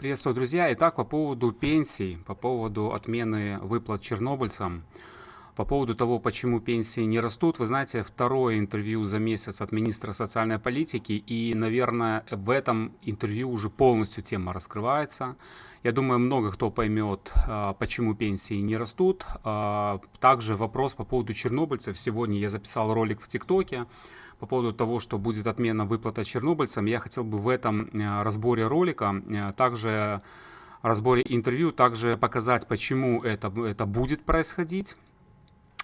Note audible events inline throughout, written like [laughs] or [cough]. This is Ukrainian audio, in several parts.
Приветствую, друзья. Итак, по поводу пенсий, по поводу отмены выплат чернобыльцам, по поводу того, почему пенсии не растут, вы знаете, второе интервью за месяц от министра социальной политики, и, наверное, в этом интервью уже полностью тема раскрывается. Я думаю, много кто поймет, а, почему пенсии не растут. А, Также вопрос по поводу чернобыльцев. Сегодня я записал ролик в ТикТоке по поводу того, что будет отмена выплата чернобыльцам. Я хотел бы в этом э, разборе ролика э, также разборе интервью также показать, почему это, это будет происходить.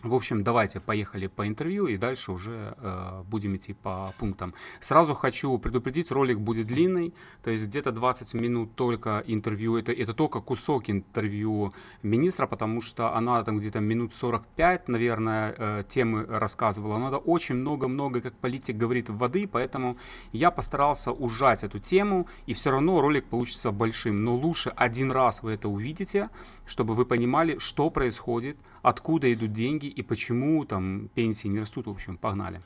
В общем, давайте поехали по интервью и дальше уже э, будем идти по пунктам. Сразу хочу предупредить, ролик будет длинный, то есть где-то 20 минут только интервью, это, это только кусок интервью министра, потому что она там где-то минут 45, наверное, э, темы рассказывала. Надо очень много-много, как политик говорит, воды, поэтому я постарался ужать эту тему, и все равно ролик получится большим. Но лучше один раз вы это увидите, чтобы вы понимали, что происходит, откуда идут деньги и почему там пенсии не растут. В общем, погнали.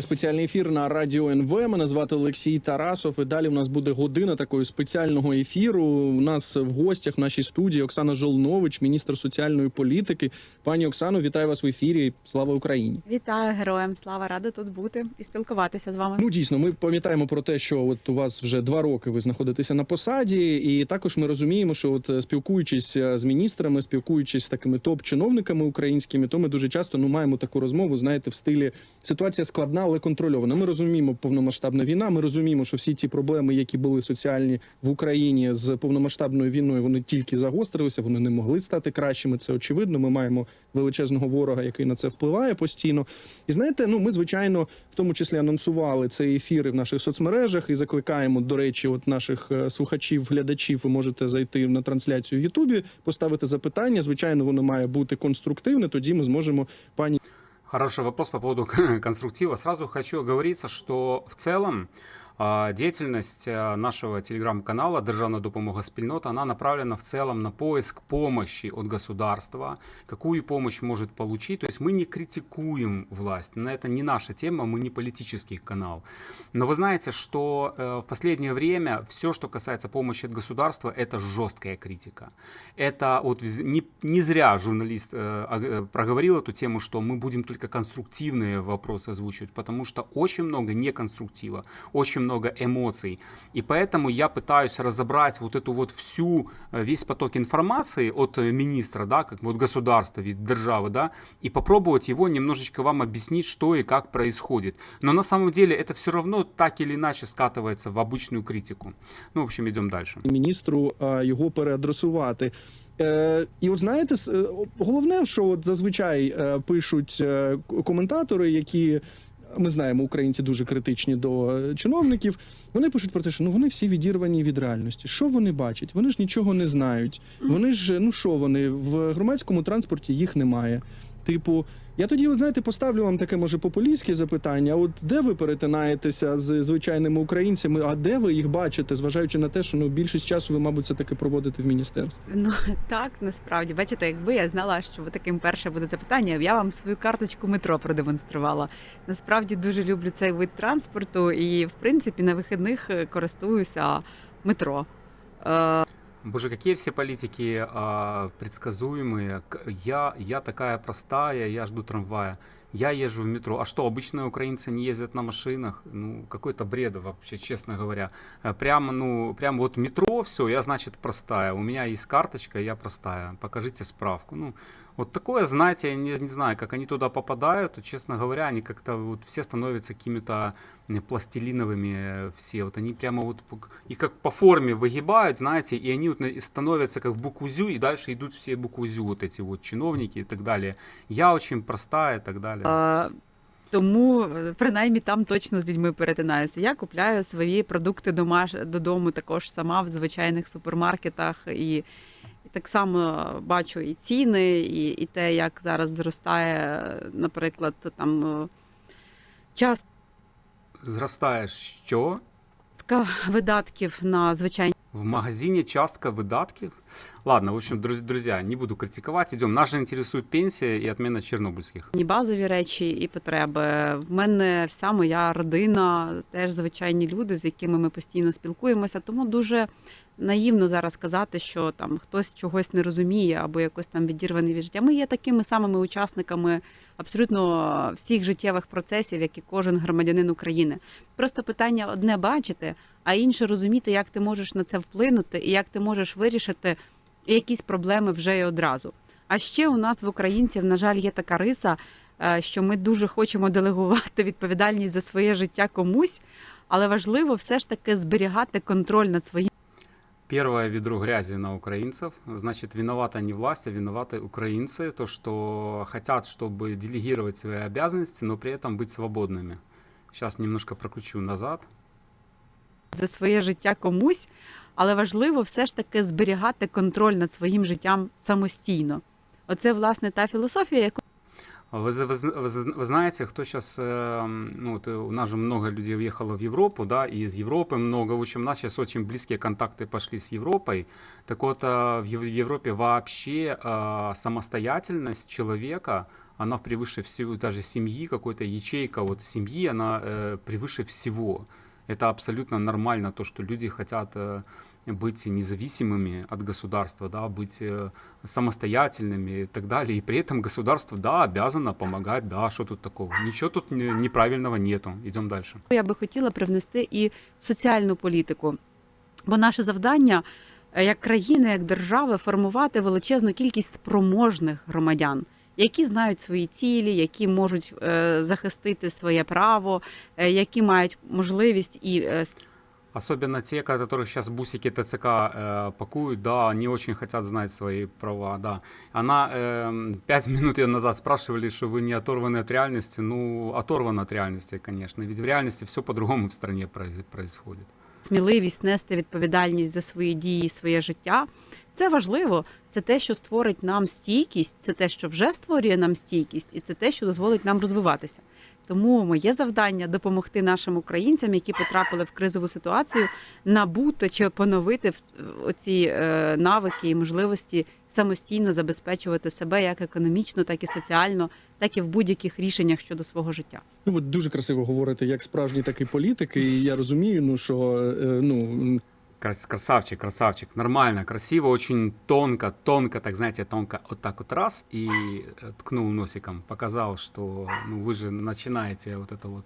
Спеціальний ефір на радіо НВ. Мене звати Олексій Тарасов. І далі у нас буде година такого спеціального ефіру. У нас в гостях в нашій студії Оксана Жолнович, міністр соціальної політики. Пані Оксано, вітаю вас в ефірі. Слава Україні! Вітаю героям слава, рада тут бути і спілкуватися з вами. Ну дійсно, ми пам'ятаємо про те, що от у вас вже два роки ви знаходитеся на посаді, і також ми розуміємо, що от спілкуючись е, з міністрами, спілкуючись з такими топ-чиновниками українськими, то ми дуже часто ну маємо таку розмову, знаєте, в стилі ситуація складна, але контрольована. Ми розуміємо повномасштабна війна. Ми розуміємо, що всі ті проблеми, які були соціальні в Україні з повномасштабною війною, вони тільки загострилися, вони не могли стати кращими. Це очевидно. Ми маємо величезного ворога, який на це впливає постійно. І знаєте, ну ми звичайно в тому числі анонсували цей ефір в наших соцмережах і закликаємо, до речі, от наших е, слухачів, глядачів. Ви можете зайти на трансляцію в Ютубі, поставити запитання. Звичайно, воно має бути конструктивне. Тоді ми зможемо пані Хороший вопрос по поводу [laughs] конструктива. Сразу хочу оговориться, что в целом деятельность а, нашего телеграм-канала «Державна допомога спільнота», она направлена в целом на поиск помощи от государства, какую помощь может получить. То есть мы не критикуем власть, на это не наша тема, мы не политический канал. Но вы знаете, что э, в последнее время все, что касается помощи от государства, это жесткая критика. Это вот не, не зря журналист э, э, проговорил эту тему, что мы будем только конструктивные вопросы озвучивать, потому что очень много неконструктива, очень много эмоций. И поэтому я пытаюсь разобрать вот эту вот всю, э, весь поток информации от э, министра, да, как бы от государства, від державы, да, и попробовать его немножечко вам объяснить, что и как происходит. Но на самом деле это все равно так или иначе скатывается в обычную критику. Ну, в общем, идем дальше. міністру а, його переадресувати. Е, і от знаєте, с- е, головне, що от зазвичай е, пишуть е, к- коментатори, які ми знаємо, українці дуже критичні до е, чиновників. Вони пишуть про те, що ну вони всі відірвані від реальності. Що вони бачать? Вони ж нічого не знають. Вони ж ну що вони в громадському транспорті їх немає. Типу, я тоді, знаєте, поставлю вам таке може популістське запитання. От де ви перетинаєтеся з звичайними українцями, а де ви їх бачите, зважаючи на те, що ну більшість часу ви, мабуть, це таки проводите в міністерстві? Ну так насправді бачите, якби я знала, що ви таким перше буде запитання, я вам свою карточку метро продемонструвала. Насправді дуже люблю цей вид транспорту, і в принципі на вихідних е, користуюся метро. Е, Боже, какие все политики а, предсказуемые. К- Я, я такая простая, я жду трамвая. Я езжу в метро. А что, обычные украинцы не ездят на машинах? Ну, какой-то бред вообще, честно говоря. Э, Прямо, ну, прям вот метро, все, я, значит, простая. У меня есть карточка, я простая. Покажите справку. Ну, вот такое, знаете, я не, не знаю, как они туда попадают. Честно говоря, они как-то вот все становятся какими-то э, пластилиновыми э, все. Вот они прямо вот пок- их как по форме выгибают, знаете, и они вот на- становятся как в букву ЗЮ, и дальше идут все букву ЗЮ, вот эти вот чиновники и так далее. Я очень простая и так далее. е, тому е, принаймні там точно з людьми перетинаюся. Я купляю свої продукти домаш... додому також сама в звичайних супермаркетах і. так само бачу і ціни, і, і те, як зараз зростає, наприклад, там е, частка Зростаешь что? видатків на звичайні В магазине частка выдатков? Ладно, в общем, друз- друзья, не буду критиковать. Идем. Нас же интересует пенсия и отмена чернобыльских. базові речі і потреби. В мене вся моя родина, теж звичайні люди, з якими ми постійно спілкуємося. Тому дуже наївно зараз казати, що там хтось чогось не розуміє або якось там відірваний від життя. Ми є такими самими учасниками абсолютно всіх життєвих процесів, як і кожен громадянин України. Просто питання одне бачити, а інше розуміти, як ти можеш на це вплинути і як ти можеш вирішити якісь проблеми вже і одразу. А ще у нас в українців, на жаль, є така риса, е, що ми дуже хочемо делегувати відповідальність за своє життя комусь, але важливо все ж таки зберігати контроль над своїм. Первое ведро грязи на украинцев. Значит, виновата не власть, а виноваты украинцы. То, что хотят, чтобы делегировать свои обязанности, но при этом быть свободными. Сейчас немножко прокручу назад. за своє життя комусь, але важливо все ж таки зберігати контроль над своїм життям самостійно. Оце власне та філософія, яку Вы, за- вы, зна- вы, зна- вы знаете, кто сейчас, ну, вот, э, у нас же много людей уехало в Европу, да, и из Европы много, в общем, у нас сейчас очень близкие контакты пошли с Европой. Так вот, э, в Ев- Европе вообще э, самостоятельность человека, она превыше всего, даже семьи, какой-то ячейка вот семьи, она э, превыше всего. Это абсолютно нормально, то, что люди хотят э, быть независимыми от государства, да, быть э, самостоятельными и так далее. И при этом государство, да, обязано помогать, да, что тут такого? Ничего тут не- неправильного нету. Идем дальше. я би хотіла привнести і соціальну політику. Бо наше завдання е, як країни, як держави формувати величезну кількість спроможних громадян. Які знають свої цілі, які можуть е, захистити своє право, е, які мають можливість і е, Особенно те, которых сейчас бусики ТЦК э, пакуют, да, они очень хотят знать свои права, да. Она, эм, пять минут ее назад спрашивали, что вы не оторваны от реальности. Ну, оторваны от реальности, конечно. Ведь в реальности все по-другому в стране произ- происходит. сміливість нести відповідальність за свої дії, своє життя. Це важливо. Це те, що створить нам стійкість, це те, що вже створює нам стійкість, і це те, що дозволить нам розвиватися. Тому моє завдання допомогти нашим українцям, які потрапили в кризову ситуацію, набути чи поновити в- оці е, навики і можливості самостійно забезпечувати себе як економічно, так і соціально, так і в будь-яких рішеннях щодо свого життя. Ну, ви дуже красиво говорите, як справжній такий політик, і я розумію, ну що е, ну Красавчик, красавчик, нормально, красиво, очень тонко, тонко, так знаете, тонко, вот так вот раз и э, ткнул носиком, показал, что ну, вы же начинаете вот это вот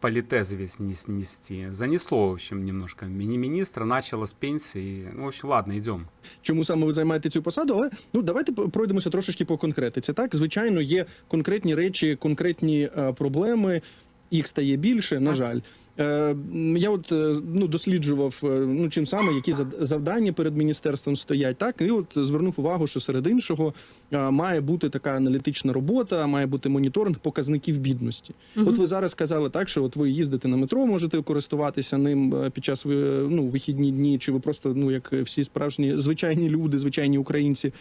политез весь нес- нести. Занесло, в общем, немножко. Мини-министра начало с пенсии. Ну, в общем, ладно, идем. чому саме ви займаєте цю посаду, але ну давайте п- пройдемося трошечки по конкретиці. Так, звичайно, є конкретні речі, конкретні е, проблеми. Їх стає більше, на Так. жаль. Е, я от е, ну досліджував е, ну чим саме які завдання перед міністерством стоять. Так і от звернув увагу, що серед іншого має бути така аналітична робота, має бути моніторинг показників бідності. Мгм. От ви зараз сказали так, що от ви їздите на метро, можете користуватися ним під час ну, вихідні дні, чи ви просто, ну як всі справжні звичайні люди, звичайні українці,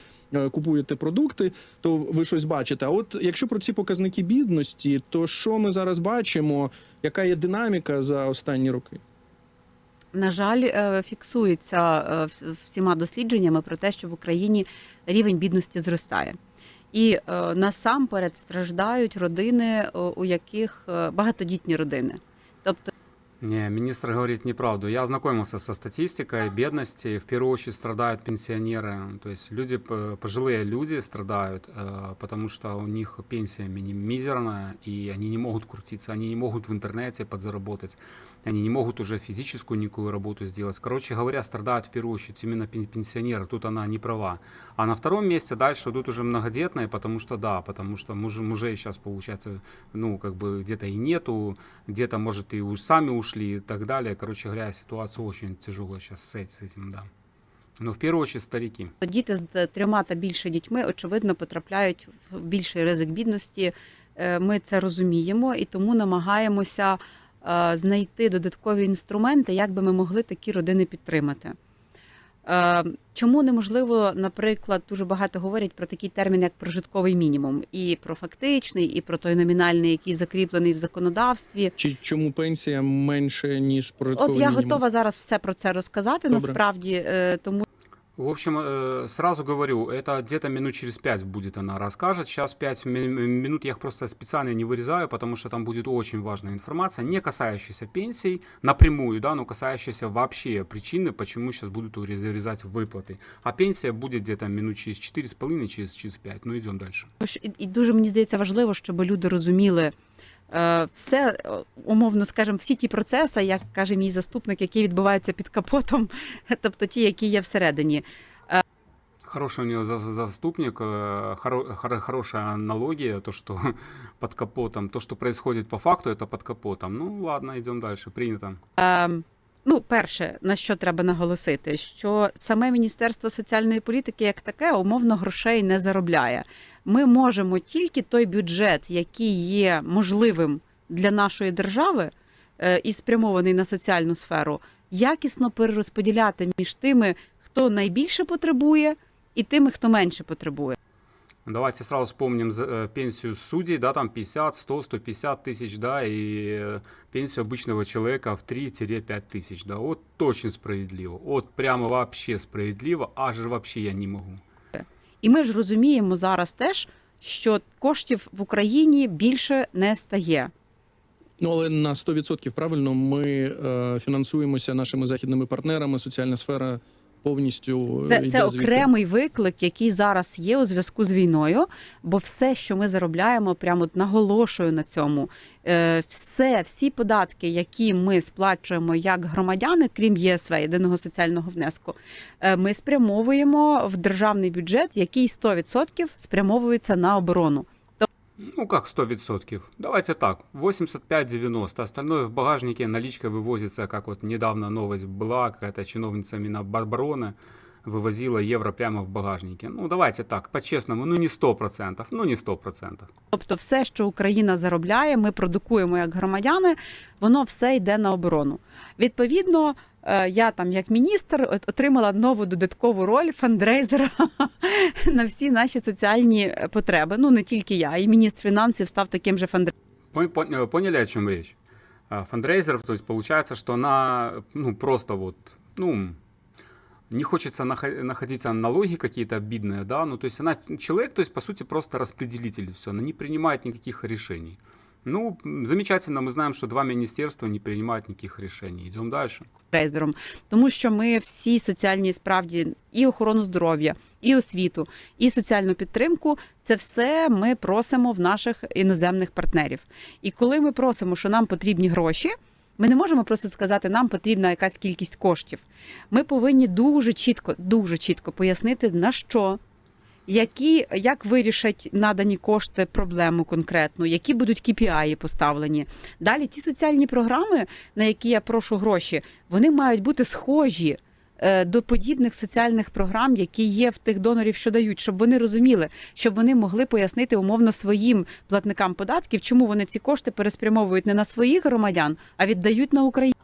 купуєте продукти, то ви щось бачите. А от якщо про ці показники бідності, то що ми зараз бачимо? Яка є динаміка за останні роки? На жаль, е, фіксується е, всіма дослідженнями про те, що в Україні рівень бідності зростає. І е, насамперед страждають родини, у яких багатодітні родини. Не, министр говорит неправду. Я ознакомился со статистикой бедности. В первую очередь страдают пенсионеры. То есть люди, пожилые люди страдают, э, потому что у них пенсия мизерная, и они не могут крутиться, они не могут в интернете подзаработать, они не могут уже физическую никакую работу сделать. Короче говоря, страдают в первую очередь именно пен- пенсионеры. Тут она не права. А на втором месте дальше идут уже многодетные, потому что да, потому что муж, мужей сейчас получается, ну, как бы где-то и нету, где-то, может, и уж сами ушли и так далее. Короче говоря, ситуация очень тяжелая сейчас с этим, да. Ну, в первую очередь старики. діти з трьома та більше дітьми, очевидно, потрапляють в більший ризик бідності. Е, Ми це розуміємо і тому намагаємося е, знайти додаткові інструменти, як би ми могли такі родини підтримати. Е, Чому неможливо, наприклад, дуже багато говорять про такий термін, як прожитковий мінімум, і про фактичний, і про той номінальний, який закріплений в законодавстві. Чи чому пенсія менше ніж прожитковий От я мінімум? готова зараз все про це розказати. Добре. Насправді, е, тому В общем, э, сразу говорю, это где-то минут через пять будет она расскажет. Сейчас пять ми- минут я их просто специально не вырезаю, потому что там будет очень важная информация, не касающаяся пенсий напрямую, да, но касающаяся вообще причины, почему сейчас будут урезать выплаты. А пенсия будет где-то минут через 4,5, через, через 5. Ну, идем дальше. Тож і, і дуже мені здається важливо, щоб люди розуміли е, все е, умовно, скажімо, всі ті процеси, як каже мій заступник, які відбуваються під капотом, [laughs] тобто ті, які є всередині. Хороший у него за- за- заступник, э, хоро- хоро- хорошая аналогия, то, что [laughs] под капотом, то, что происходит по факту, это под капотом. Ну, ладно, идем дальше, принято. Е, ну, перше, на що треба наголосити, що саме Міністерство соціальної політики як таке умовно грошей не заробляє. Ми можемо тільки той бюджет, який є можливим для нашої держави е, і спрямований на соціальну сферу, якісно перерозподіляти між тими, хто найбільше потребує, і тими, хто менше потребує. Давайте сразу вспомним за- э, пенсию судей, да, там 50, 100, 150 тысяч, да, и э, пенсию обычного человека в 3-5 тысяч, да, вот очень справедливо, вот прямо вообще справедливо, аж вообще я не могу. І ми ж розуміємо зараз теж, що коштів в Україні більше не стає. Ну але на 100% правильно ми е, фінансуємося нашими західними партнерами. Соціальна сфера повністю е, Це, це окремий виклик, який зараз є у зв'язку з війною, бо все, що ми заробляємо, прямо наголошую на цьому. е, Все, всі податки, які ми сплачуємо як громадяни, крім ЄСВ, єдиного соціального внеску, е, ми спрямовуємо в державний бюджет, який 100% спрямовується на оборону. Ну, как 100%? Давайте так, 85-90, остальное в багажнике наличка вывозится, как вот недавно новость была, какая-то чиновница Минобороны вывозила евро прямо в багажнике. Ну, давайте так, по-честному, ну не 100%, ну не 100%. Тобто, все, що Україна заробляє, ми продукуємо як громадяни, воно все йде на оборону. Відповідно, е, я там, як міністр, отримала нову додаткову роль фандрейзера [laughs] на всі наші соціальні е, потреби. Ну не тільки я, і міністр фінансів став таким же фандрейзером. Пон- пон- Поняли, о чем речь? Фандрейзер, то есть получается, что ну, просто вот, ну, не хочется нахо- находиться на налоги какие-то обидные, да, ну, то есть она человек, по сути, просто распределитель, все, она не принимает никаких решений. Ну, замечательно, мы знаем, что два министерства не принимают никаких решений. Идем дальше. фандрейзером, тому що ми всі соціальні справді і охорону здоров'я, і освіту, і соціальну підтримку. Це все ми просимо в наших іноземних партнерів. І коли ми просимо, що нам потрібні гроші. Ми не можемо просто сказати, нам потрібна якась кількість коштів. Ми повинні дуже чітко, дуже чітко пояснити на що, які, як вирішать надані кошти проблему конкретну, які будуть KPI поставлені. Далі ті соціальні програми, на які я прошу гроші, вони мають бути схожі е, до подібних соціальних програм, які є в тих донорів, що дають, щоб вони розуміли, щоб вони могли пояснити умовно своїм платникам податків, чому вони ці кошти переспрямовують не на своїх громадян, а віддають на Україну.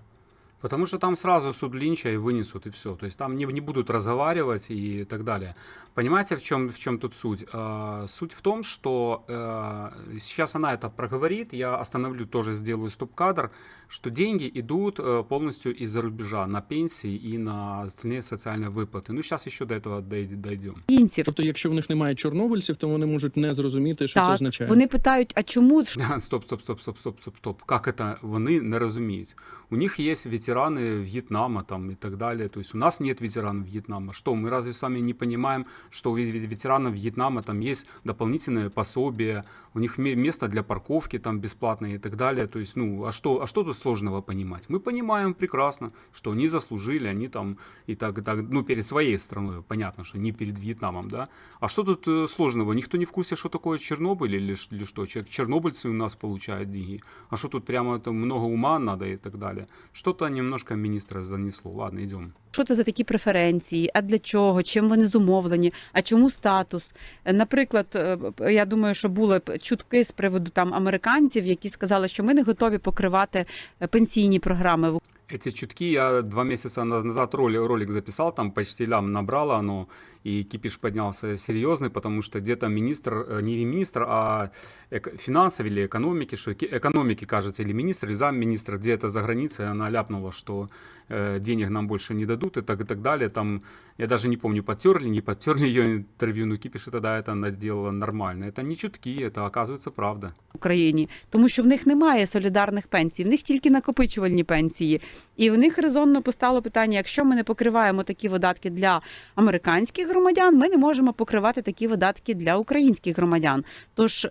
Потому что там сразу суд Линча и вынесут, и все. То есть там не, не будут разговаривать и так далее. Понимаете, в чем, в чем тут суть? А, суть в том, что э, сейчас она это проговорит, я остановлю, тоже сделаю стоп-кадр, что деньги идут э, полностью из-за рубежа на пенсии и на остальные социальные выплаты. Ну, сейчас еще до этого дой- дойдем. Українців. Тобто, якщо в них немає чорнобильців, то вони можуть не зрозуміти, що це Так, означає. вони питають: а чому ж [laughs] Стоп, стоп, стоп, стоп, стоп, стоп, стоп. Как это вони не розуміють? У них есть ветераны Вьетнама там и так далее. То есть у нас нет ветеранов Вьетнама. Что, мы разве с вами не понимаем, что у ве- ветеранов Вьетнама там есть дополнительное пособие, у них ме- место для парковки там бесплатное и так далее. То есть, ну, а что, а что тут сложного понимать? Мы понимаем прекрасно, что они заслужили, они там и так, и так, ну, перед своей страной, понятно, что не перед Вьетнамом, да? А что тут э, сложного? Никто не в курсе, что такое Чернобыль или, или что? Чер- Чернобыльцы у нас получают деньги. А что тут прямо там много ума надо и так далее? Что-то немножко міністра занесло. Ладно, йдемо. що це за такі преференції? А для чого? Чим вони зумовлені? А чому статус? Наприклад, е, я думаю, що були чутки з приводу там американців, які сказали, що ми не готові покривати е, пенсійні програми Эти чутки я два месяца на- назад ролик, ролик записал, там почти лям набрало оно, и кипиш поднялся серьезный, потому что где-то министр, э, не министр, а эко- финансов или экономики, что ки- экономики, кажется, или министр, или замминистра, где-то за границей, она ляпнула, что э, денег нам больше не дадут и так, и так далее. Там, я даже не помню, подтерли, не подтерли ее интервью, но кипиш тогда это она делала нормально. Это не чутки, это оказывается правда. Україні, тому що в них немає солідарних пенсій, в них тільки накопичувальні пенсії. І в них резонно постало питання: якщо ми не покриваємо такі видатки для американських громадян, ми не можемо покривати такі видатки для українських громадян. Тож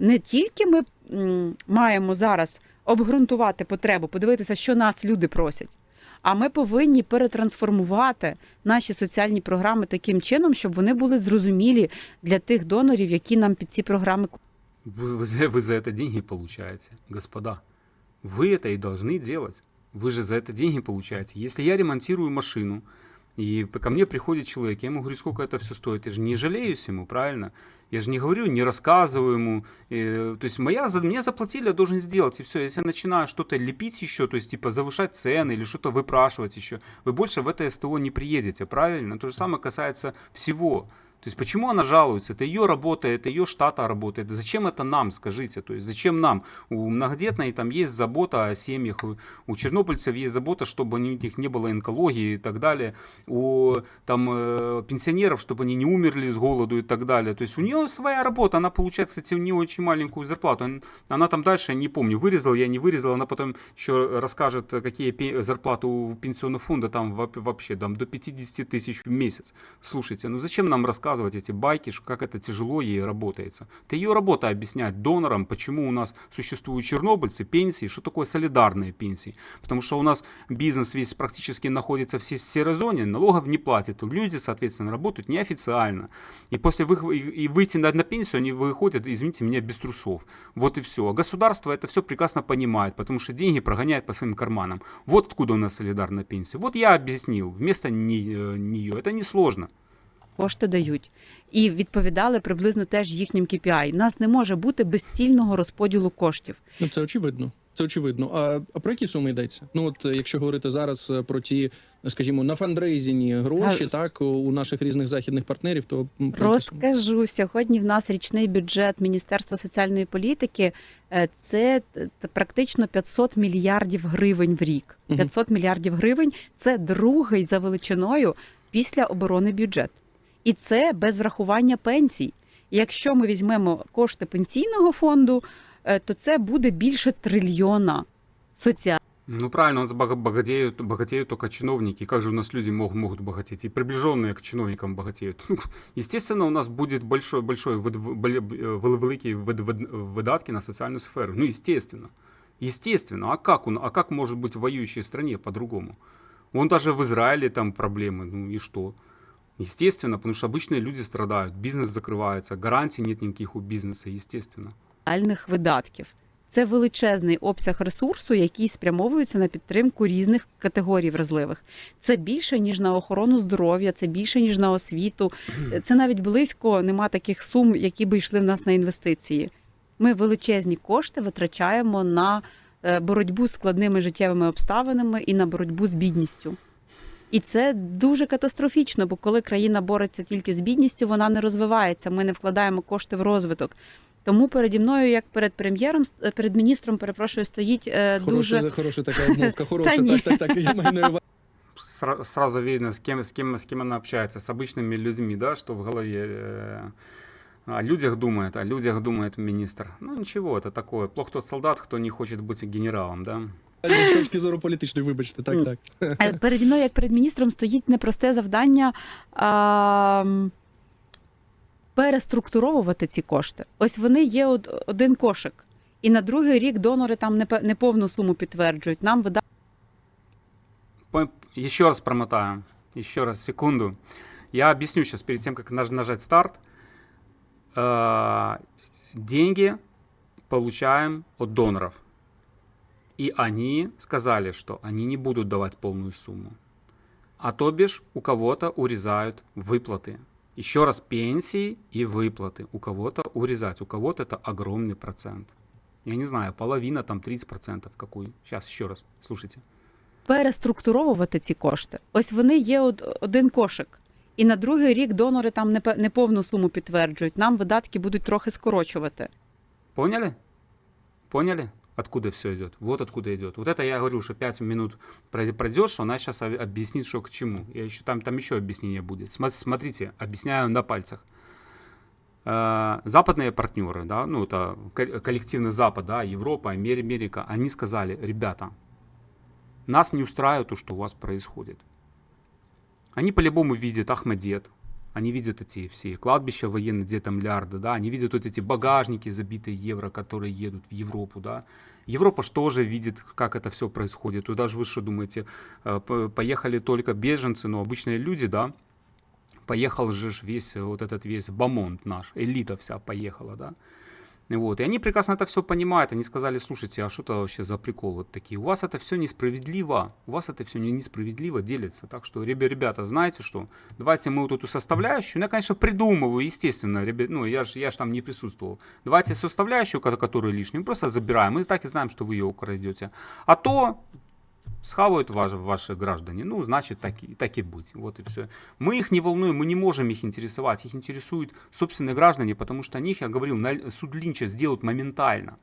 не тільки ми м, маємо зараз обґрунтувати потребу, подивитися, що нас люди просять. А ми повинні перетрансформувати наші соціальні програми таким чином, щоб вони були зрозумілі для тих донорів, які нам під ці програми Вы, вы за- вы за это деньги получаете, господа. Вы это и должны делать. Вы же за это деньги получаете. Если я ремонтирую машину, и п- ко мне приходит человек, я ему говорю, сколько это все стоит. Я же не жалеюсь ему, правильно? Я же не говорю, не рассказываю ему. Э, то есть моя, за- мне заплатили, я должен сделать, и все. Если я начинаю что-то лепить еще, то есть типа завышать цены или что-то выпрашивать еще, вы больше в это СТО не приедете, правильно? То же самое касается всего. То есть почему она жалуется? Это ее работа, это ее штата работает. Зачем это нам, скажите? То есть зачем нам? У многодетной там есть забота о семьях, у, чернобыльцев есть забота, чтобы у них не было онкологии и так далее. У там э, пенсионеров, чтобы они не умерли с голоду и так далее. То есть у нее своя работа, она получает, кстати, у нее очень маленькую зарплату. Он- Она там дальше, я не помню, вырезала я, не вырезала, она потом еще расскажет, какие зарплаты у пенсионного фонда там вообще там до 50 тысяч в месяц. Слушайте, ну зачем нам рассказывать эти байки, как это тяжело ей работается? Это ее работа объяснять донорам, почему у нас существуют чернобыльцы, пенсии, что такое солидарные пенсии. Потому что у нас бизнес весь практически находится в се- в серой зоне, налогов не платят, то люди, соответственно, работают неофициально. И после вы, и, выйти на, на пенсию они выходят, извините меня, без трусов. Вот и все. А государство это все прекрасно понимает, потому что деньги прогоняет по своим карманам. Вот откуда у нас солидарная пенсия. Вот я объяснил вместо не- э, нее. Это несложно. Кошти дають, і відповідали приблизно теж їхнім KPI. У нас не може бути безцільного розподілу коштів. Ну це очевидно. Це очевидно. А, а про які суми йдеться? Ну от е, якщо говорити зараз е, про ті, скажімо, на фандрейзіні гроші, А- так у- наших різних західних партнерів, то? Розкажу сьогодні. В нас річний бюджет Міністерства соціальної політики е, це практично 500 мільярдів гривень в рік. Мгм. 500 мільярдів гривень це другий за величиною після оборони бюджет. І це без врахування пенсій. Якщо ми візьмемо кошти пенсійного фонду, е, то це буде більше трильйона соціальних. Ну правильно, у нас бога- богатеют, богатеют только чиновники. Как же у нас люди могут, могут богатеть? И приближенные к чиновникам богатеют. Ну, Естественно, у нас будет большой, большой вид- в- бел- э, вел- великий вид- вид- выдатки на социальную сферу. Ну, естественно. Естественно. А как, он, а как может быть в воюющей стране по-другому? Вон даже в Израиле там проблемы. Ну и что? Естественно, потому что обычные люди страдают, бизнес закрывается, гарантий нет никаких у бизнеса, естественно. соціальних видатків. Це величезний обсяг ресурсу, який спрямовується на підтримку різних категорій вразливих. Це більше ніж на охорону здоров'я, це більше ніж на освіту. [clears throat] Це навіть близько нема таких сум, які би йшли в нас на інвестиції. Ми величезні кошти витрачаємо на е, боротьбу з складними життєвими обставинами і на боротьбу з бідністю. І це дуже катастрофічно, бо коли країна бореться тільки з бідністю, вона не розвивається. Ми не вкладаємо кошти в розвиток. Тому переді мною, як перед прем'єром, е, перед міністром, перепрошую, стоїть е, Хороша, дуже хороша така обмовка, хороша, [laughs] ні. так, так, так. Я маю на увазі. Сра- сразу видно, с кем, с, кем, с кем она общается, с обычными людьми, да, что в голове э, о людях думает, о людях думает министр. Ну ничего, это такое. Плох тот солдат, кто не хочет быть генералом, да. З точки зору політичної, вибачте, так, так. Переді мною, як перед міністром, стоїть непросте завдання а, переструктуровувати ці кошти. Ось вони є од- один кошик. І на другий рік донори там не не повну суму підтверджують. Нам вида По- Еще раз промотаю, еще раз, секунду. Я объясню сейчас, перед тем, как наж- нажать старт. Деньги получаем от доноров. И они сказали, что они не будут давать полную сумму. А то бишь у кого-то урезают выплаты. Еще раз, пенсии и выплаты. У кого-то урезать, у кого-то это огромный процент. Я не знаю, половина, там 30% какую. Сейчас еще раз, слушайте. переструктуровувати ці кошти. Ось вони є од- один кошик. І на другий рік донори там не пе- не повну суму підтверджують. Нам видатки будуть трохи скорочувати. Поняли? Поняли? Откуда все идет? Вот откуда идет. Вот это я говорю, что 5 минут прой- пройдет, что она сейчас объяснит, что к чему. Я еще, там, там еще объяснение будет. Смотрите, объясняю на пальцах. Э, Западные партнеры, да, ну это ко- коллективный Запад, да, Европа, Амер- Америка, они сказали, ребята, нас не устраивает то, что у вас происходит. Они по-любому видят Ахмадет, они видят эти все кладбища военные, где там миллиарды, да, они видят вот эти багажники, забитые евро, которые едут в Европу, да. Европа же тоже видит, как это все происходит. Туда же вы что думаете, э, п- поехали только беженцы, но обычные люди, да, поехал же ж весь э, вот этот весь бомонд наш, элита вся поехала, да. Вот. И они прекрасно это все понимают. Они сказали, слушайте, а что это вообще за прикол вот такие? У вас это все несправедливо. У вас это все несправедливо делится. Так что, ребя- ребята, знаете что? Давайте мы вот эту составляющую, ну, я, конечно, придумываю, естественно, ребят, ну, я же я ж там не присутствовал. Давайте составляющую, ко- которую лишнюю, мы просто забираем. Мы так и знаем, что вы ее украдете. А то схавают ваши, ваши граждане, ну, значит, так и, так и быть. Вот и все. Мы их не волнуем, мы не можем их интересовать. Их интересуют собственные граждане, потому что них, я говорил, на, суд Линча сделают моментально.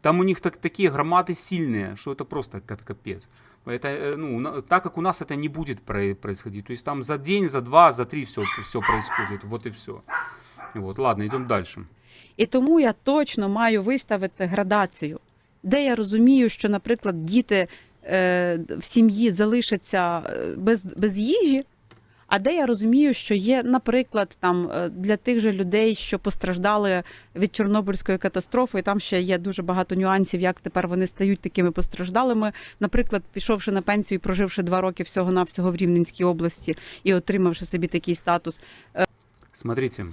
Там у них так, такие громады сильные, что это просто кап- капец. Это, э, ну, на- так как у нас это не будет про- происходить. То есть там за день, за два, за три все, все происходит. Вот и все. Вот, ладно, идем дальше. І тому я точно маю виставити градацію, де я розумію, що, наприклад, діти е, в сім'ї залишаться е, без, без їжі. А де я розумію, що є, наприклад, там е, для тих же людей, що постраждали від Чорнобильської катастрофи, і там ще є дуже багато нюансів, як тепер вони стають такими постраждалими. Наприклад, пішовши на пенсію і проживши два роки всього навсього в Рівненській області і отримавши собі такий статус, Смотрите,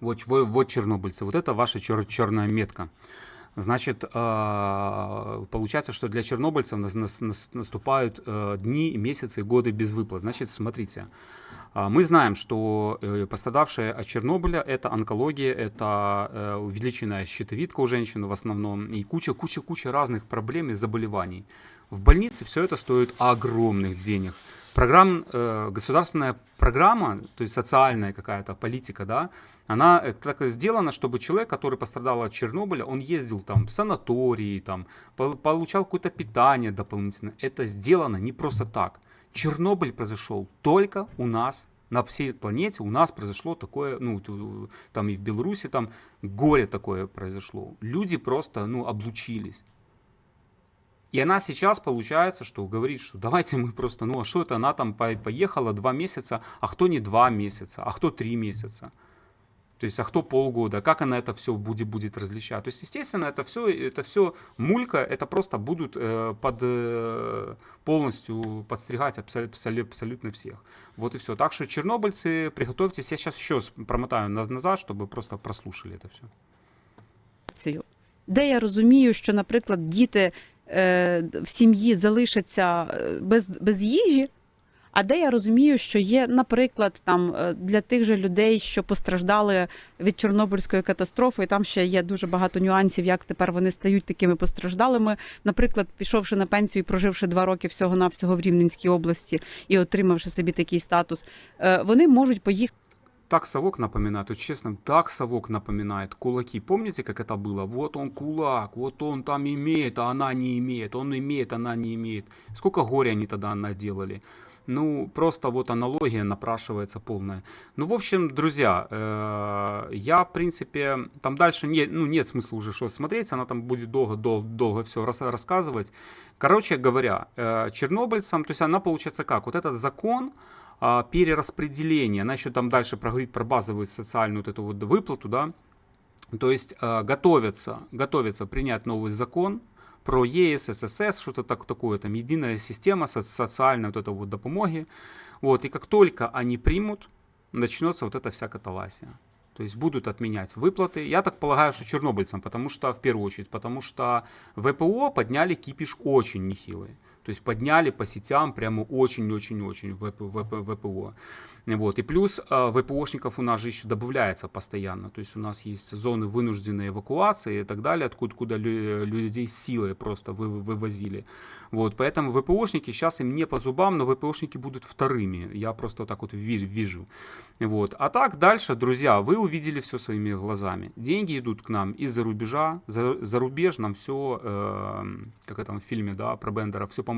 вот, вот, вот чернобыльцы, вот это ваша чер- черная метка. Значит, э, получается, что для чернобыльцев нас- нас- нас- наступают э, дни, месяцы, и годы без выплат. Значит, смотрите, а, мы знаем, что э, пострадавшие от Чернобыля это онкология, это э, увеличенная щитовидка у женщин в основном и куча-куча-куча разных проблем и заболеваний. В больнице все это стоит огромных денег. Программ, э, государственная программа, то есть социальная какая-то политика, да, она э, так сделана, чтобы человек, который пострадал от Чернобыля, он ездил там в санатории, там, пол- получал какое-то питание дополнительное. Это сделано не просто так. Чернобыль произошел только у нас на всей планете у нас произошло такое, ну, там и в Беларуси там горе такое произошло. Люди просто, ну, облучились. И она сейчас получается, что говорит, что давайте мы просто, ну а что это, она там по- поехала два месяца, а кто не два месяца, а кто три месяца. То есть, а кто полгода, как она это все будет, будет различать. То есть, естественно, это все, это все мулька, это просто будут э, под, э, полностью подстригать абсо- абсолю- абсолютно всех. Вот и все. Так что, чернобыльцы, приготовьтесь. Я сейчас еще промотаю наз- назад, чтобы просто прослушали это все. ситуацію, де я розумію, що, наприклад, діти е, в сім'ї залишаться е, без, без їжі, а де я розумію, що є, наприклад, там е, для тих же людей, що постраждали від Чорнобильської катастрофи, і там ще є дуже багато нюансів, як тепер вони стають такими постраждалими. Наприклад, пішовши на пенсію і проживши два роки всього навсього в Рівненській області і отримавши собі такий статус, е, вони можуть поїхати. Так совок напоминает, вот честно, так совок напоминает кулаки. Помните, как это было? Вот он кулак, вот он там имеет, а она не имеет. Он имеет, она не имеет. Сколько горя они тогда наделали. Ну, просто вот аналогия напрашивается полная. Ну, в общем, друзья, э, я, в принципе, там дальше не, ну, нет смысла уже что смотреть, она там будет долго, долго, все рассказывать. Короче говоря, э, чернобыльцам, то есть она получается как? Вот этот закон, а, перераспределение, она еще там дальше проговорит про базовую социальную вот эту вот выплату, да, то есть э, готовятся, готовятся принять новый закон про ЕС, ССС, что-то так, такое, там, единая система со- социальной вот этой вот допомоги, вот, и как только они примут, начнется вот эта вся катавасия. То есть будут отменять выплаты. Я так полагаю, что чернобыльцам, потому что, в первую очередь, потому что ВПО подняли кипиш очень нехилый. То есть подняли по сетям прямо очень-очень-очень ВП, ВП, ВПО. Вот. И плюс э, ВПОшников у нас же еще добавляется постоянно. То есть у нас есть зоны вынужденной эвакуации и так далее, откуда куда лю- людей силой просто вы- вывозили. Вот. Поэтому ВПОшники сейчас им не по зубам, но ВПОшники будут вторыми. Я просто так вот ви- вижу. Вот. А так дальше, друзья, вы увидели все своими глазами. Деньги идут к нам из-за рубежа. За, за рубеж нам все, как это в фильме, да, про Бендера, все помогает.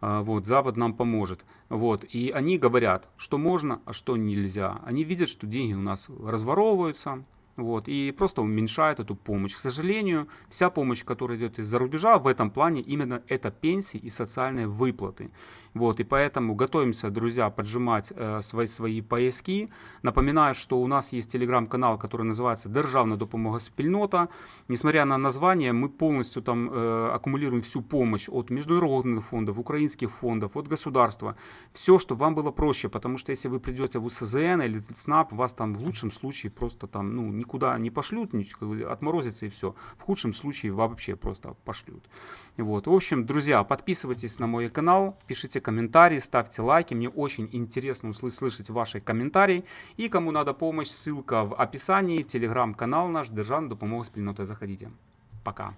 А, Вот, Запад нам поможет. Вот, и они говорят, что можно, а что нельзя. Они видят, что деньги у нас разворовываются, вот, и просто уменьшают эту помощь. К сожалению, вся помощь, которая идет из-за рубежа, в этом плане именно это пенсии и социальные выплаты. Вот, и поэтому готовимся, друзья, поджимать э, свои, свои пояски. Напоминаю, что у нас есть телеграм-канал, который называется «Державна допомога спільнота». Несмотря на название, мы полностью там э, аккумулируем всю помощь от международных фондов, украинских фондов, от государства. Все, чтобы вам было проще, потому что если вы придете в УСЗН или ЦНАП, вас там в лучшем случае просто там, ну, никуда не пошлют, ни- как бы отморозится и все. В худшем случае вообще просто пошлют. Вот. В общем, друзья, подписывайтесь на мой канал, пишите комментарии, ставьте лайки. Мне очень интересно услы- слышать ваши комментарии. И кому надо помощь, ссылка в описании, телеграм-канал наш, Державна допомога спільноти. Заходите. Пока.